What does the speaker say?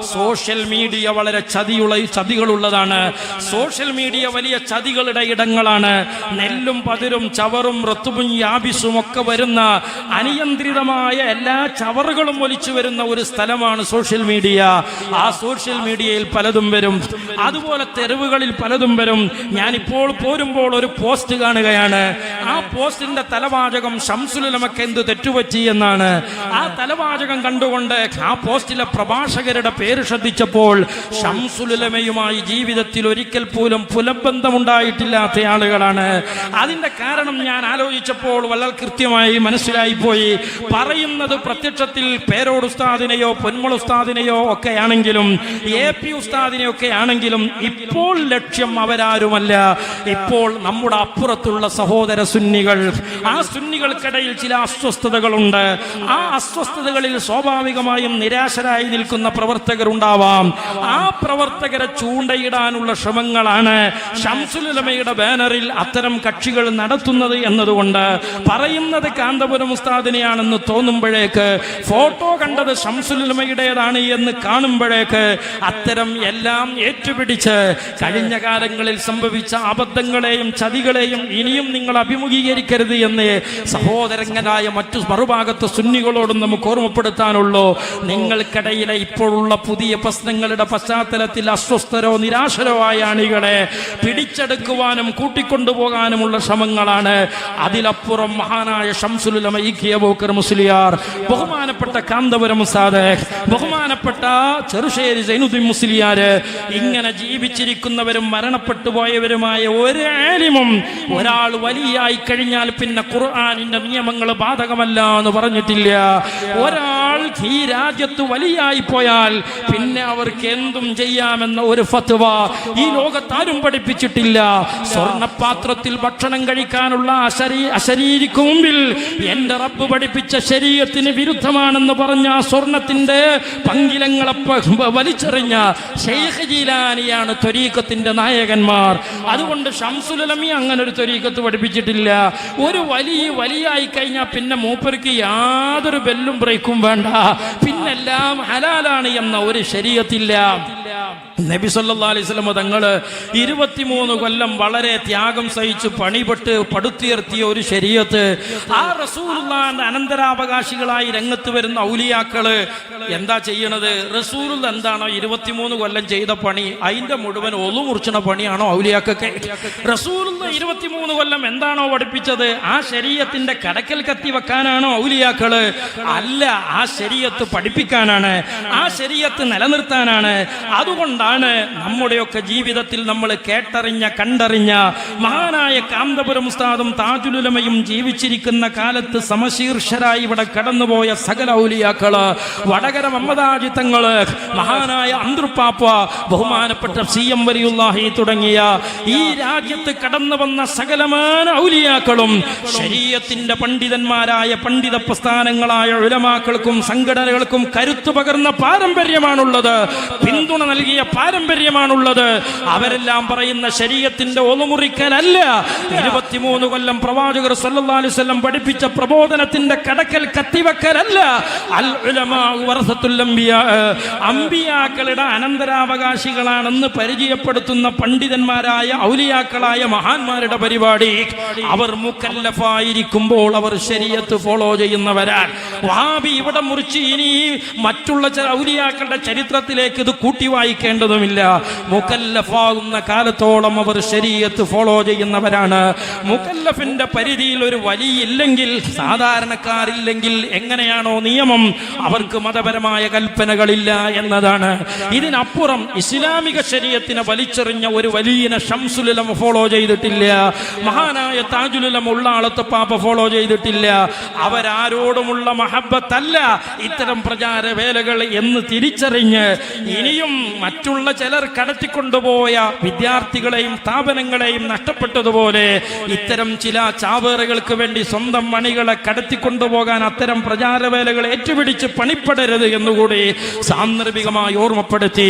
Social media വളരെ ചതിയുള്ള ചതികളുള്ളതാണ്. Social media വലിയ ചതികളുടെ ഇടങ്ങളാണ്. നെല്ലും പതിരും ചവറും റത്തുപും യാബിസും ഒക്കെ വരുന്ന അനിയന്ത്രിതമായ എല്ലാ ചവറുകളും ഒലിച്ചു വരുന്ന ഒരു സ്ഥലമാണ് സോഷ്യൽ മീഡിയ. ആ സോഷ്യൽ മീഡിയയിൽ പലതും വരും. അതുപോലെ തെരുവുകളിൽ പലതും വരും. ഞാനിപ്പോൾ പോരുമ്പോൾ ഒരു പോസ്റ്റ് കാണുകയാണ്. ആ പോസ്റ്റിന്റെ തലവാചകം ഷംസുലമക്ക് എന്ത് തെറ്റുപറ്റി എന്നാണ്. ആ തലവാചകം കണ്ടുകൊണ്ട് ആ പോസ്റ്റിലെ പ്രഭാഷകരുടെ പേര് ശ്രദ്ധിച്ചപ്പോൾ ഷംസുലമയുമായി ജീവിതത്തിൽ ഒരിക്കൽ പോലും പുലബന്ധമുണ്ടായിട്ടില്ലാത്ത ആളുകളാണ്. അതിന്റെ കാരണം ഞാൻ ആലോചിച്ചപ്പോൾ വളരെ കൃത്യമായി മനസ്സിലായി പോയി. പറയുന്നത് പ്രത്യക്ഷത്തിൽ പേരോട് ഉസ്താദിനെയോ പൊന്മുൾ ഉസ്താദിനെയോ ഒക്കെ ആണെങ്കിലും എ പി ഉസ്താദിനെയൊക്കെ ആണെങ്കിലും ഇപ്പോൾ ലക്ഷ്യം അവരാരുമല്ല. ഇപ്പോൾ നമ്മുടെ അപ്പുറത്തുള്ള സഹോദര സുന്നികൾ ആ സുന്നികൾക്കിടയിൽ ചില അസ്വസ്ഥതകളുണ്ട്. ആ അസ്വസ്ഥതകളിൽ സ്വാഭാവികമായും നിരാശരായി നിൽക്കുന്ന പ്രവർത്തകർ ഉണ്ടാവാം ആ പ്രവർത്തകരെ ചൂണ്ടയിടാനുള്ള ശ്രമങ്ങളാണ് ഷംസുലമയുടെ ബാനറിൽ അത്തരം കക്ഷികൾ നടത്തുന്നത് എന്നതുകൊണ്ട് പറയുന്നത് കാന്തപുരം ഉസ്താദിനെയാണെന്ന് തോന്നുമ്പോഴേക്ക് ഫോട്ടോ കണ്ടത് ഷംസുലമയുടേതാണ് എന്ന് കാണുമ്പോഴേക്ക് അത്തരം എല്ലാം ഏറ്റുപിടിച്ച് കഴിഞ്ഞ കാലങ്ങളിൽ സംഭവിച്ച അബദ്ധങ്ങളെയും ചതികളെയും ഇനിയും നിങ്ങൾ അഭിമുഖീകരിക്കരുത് എന്ന് സഹോദരങ്ങനായ മറ്റു മറുഭാഗത്ത് സുന്നികളോടും നമുക്ക് ഓർമ്മപ്പെടുത്താനുള്ളൂ. നിങ്ങൾക്കിടയിലെ ഇപ്പോഴുള്ള പുതിയ പ്രശ്നങ്ങളുടെ പശ്ചാത്തലത്തിൽ അസ്വസ്ഥരോ നിരാശരോ ആയ അണികളെ പിടിച്ചെടുക്കുവാനും കൂട്ടിക്കൊണ്ടുപോകാനുമുള്ള ശ്രമങ്ങളാണ്. അതിലപ്പുറം മഹാനായ ഷംസുലുലമ മുസ്ലിയാർ ബഹുമാനപ്പെട്ട കാന്തപുരം ഉസ്താദ് ബഹുമാനപ്പെട്ട ചെറുശ്ശേരി സൈനുദ്ദീൻ മുസ്ലിയാര് ഇങ്ങനെ ജീവിച്ചിരിക്കുന്നവരും മരണപ്പെട്ടു പോയവരുമായ ഒരു ആലിമും ഒരാൾ വലിയായി കഴിഞ്ഞാൽ പിന്നെ ഖുർആാനിന്റെ നിയമങ്ങൾ ബാധകമല്ല എന്ന് പറഞ്ഞിട്ടില്ല. ഒരാൾ ഈ രാജ്യത്ത് വലിയായി പോയാൽ പിന്നെ അവർക്ക് എന്തും ചെയ്യാമെന്ന ഒരു ഫത്വ ഈ ലോകത്താരും പഠിപ്പിച്ചിട്ടില്ല. സ്വർണപാത്രത്തിൽ ഭക്ഷണം കഴിക്കാനുള്ള അശരീ അശരീരിക്ക് മുമ്പിൽ എന്റെ റബ്ബ് പഠിപ്പിച്ച ശരീരത്തിന് വിരുദ്ധമാണെന്ന് പറഞ്ഞ ആ സ്വർണത്തിന്റെ പങ്കിലങ്ങളെ വലിച്ചെറിഞ്ഞ ഷെയ്ഖ് ജീലാനിയാണ് ത്വരീക്കത്തിന്റെ നായകന്മാർ. അതുകൊണ്ട് ഷംസുലമി അങ്ങനെ ഒരു ത്വരീക്കത്ത് പഠിപ്പിച്ചിട്ടില്ല. ഒരു വലിയ വലിയായി കഴിഞ്ഞാൽ പിന്നെ മൂപ്പർക്ക് യാതൊരു ബെല്ലും ബ്രേക്കും വേണ്ട. പിന്നെല്ലാം ഹലാലാണ് എന്ന ഒരു ശരീരത്തില്ല. നബി സല്ലാ അലൈഹി സ്വലമ തങ്ങൾ ഇരുപത്തിമൂന്ന് കൊല്ലം വളരെ ത്യാഗം സഹിച്ച് പണിപെട്ട് പടുത്തുയർത്തിയ ഒരു ശരീരത്ത് ആ റസൂലുള്ളാന്റെ അനന്തരാവകാശികളായി രംഗത്ത് വരുന്ന ഔലിയാക്കൾ എന്താ ചെയ്യണത്? റസൂർ എന്താണോ ഇരുപത്തിമൂന്ന് കൊല്ലം ചെയ്ത പണി അതിന്റെ മുഴുവൻ ഒതുമുറിച്ചണ പണിയാണോ ഔലിയാക്കൊക്കെ? റസൂർ ഇരുപത്തിമൂന്ന് കൊല്ലം എന്താണോ പഠിപ്പിച്ചത്? ആ ശരീരത്തിന്റെ കടക്കൽ കത്തി വെക്കാനാണോ ഔലിയാക്കൾ? അല്ല ആ ശരീരത്ത് പഠിപ്പിക്കാനാണ് ആ ശരീരത്ത് നിലനിർത്താനാണ്. അതുകൊണ്ടാണ് നമ്മുടെയൊക്കെ ജീവിതത്തിൽ നമ്മൾ കേട്ടറിഞ്ഞ കണ്ടറിഞ്ഞ മഹാനായ കാന്തപുരം ഉസ്താദും താജുലുലമയും ജീവിച്ചിരിക്കുന്ന കാലത്ത് സമശീർഷരായി ഇവിടെ കടന്നുപോയ സകല ഔലിയാക്കൾ വടകര മമ്മദാജി തങ്ങൾ മഹാനായ അന്തൃപ്പാപ്പ ബഹുമാനപ്പെട്ട സി എം വരിയുല്ലാഹി തുടങ്ങിയ ഈ രാജ്യത്ത് കടന്നു വന്ന സകലമാന ഔലിയാക്കളും ശരീരത്തിന്റെ പണ്ഡിതന്മാരായ പണ്ഡിത പ്രസ്ഥാനങ്ങളായ ഉലമാക്കൾക്കും സംഘടനകൾക്കും കരുത്തു പകർന്ന പാരമ്പര്യമാണുള്ളത്. പിന്തുണ നൽകിയ പാരമ്പര്യമാണുള്ളത്. അവരെല്ലാം പറയുന്ന ശരീരത്തിന്റെ ഒന്നുമുറിക്കലല്ല ഇരുപത്തിമൂന്ന് കൊല്ലം പ്രവാചകർ സല്ലല്ലാഹു അലൈഹി വസല്ലം പഠിപ്പിച്ച പ്രബോധനത്തിന്റെ കടക്കൽ കത്തിവെക്കലല്ല. അൽ അംബിയാക്കളുടെ അനന്തരാവകാശികളാണെന്ന് പരിചയപ്പെടുത്തുന്ന പണ്ഡിതന്മാരായ ഔലിയാക്കളായ മഹാന്മാരുടെ പരിപാടി. അവർ മുക്കല്ലഫായിരിക്കുമ്പോൾ അവർ ശരീരത്ത് ഫോളോ ചെയ്യുന്നവരാൻ വാബി ഇവിടെ മുറിച്ച് ഇനി മറ്റുള്ള ഔലിയാക്കളുടെ ചരിത്രത്തിലേക്ക് ഇത് കൂട്ടി വായിക്കേണ്ടതുമില്ല മുക്കല്ലഫാകുന്ന കാലത്തോളം അവർ ശരീരത്ത് ഫോളോ ചെയ്യുന്നവരാണ്. മുക്കല്ലഫിന്റെ പരിധിയിൽ ഒരു വലിയില്ലെങ്കിൽ സാധാരണക്കാരില്ലെങ്കിൽ എങ്ങനെയാണോ നിയമം അവർക്ക് മതപരമായ കൽപ്പനകളില്ല എന്നതാണ്. ഇതിനപ്പുറം ഇസ്ലാമിക ശരീരത്തിനെ വലിച്ചെറിഞ്ഞ ഒരു വലിയ ഷംസുലം ഫോളോ ചെയ്തിട്ടില്ല. മഹാനായ താജുലം ഉള്ള ആളത്തെ പാപ്പ ഫോളോ ചെയ്തിട്ടില്ല. അവരാരോടുമുള്ള മഹബത്തല്ല ഇത്തരം പ്രചാര വേലകൾ എന്ന് തിരിച്ചറിഞ്ഞ് ഇനിയും മറ്റുള്ള ചിലർ കടത്തിക്കൊണ്ടുപോയ വിദ്യാർത്ഥികളെയും സ്ഥാപനങ്ങളെയും നഷ്ടപ്പെട്ടതുപോലെ ഇത്തരം ചില ചാവേറുകൾക്ക് വേണ്ടി സ്വന്തം മണികളെ കടത്തിക്കൊണ്ടുപോകാൻ അത്തരം പ്രചാരവേലകൾ ഏറ്റുപിടിച്ച് പണിപ്പെടരുത് എന്നുകൂടി സാന്ദർഭികമായി ഓർമ്മപ്പെടുത്തി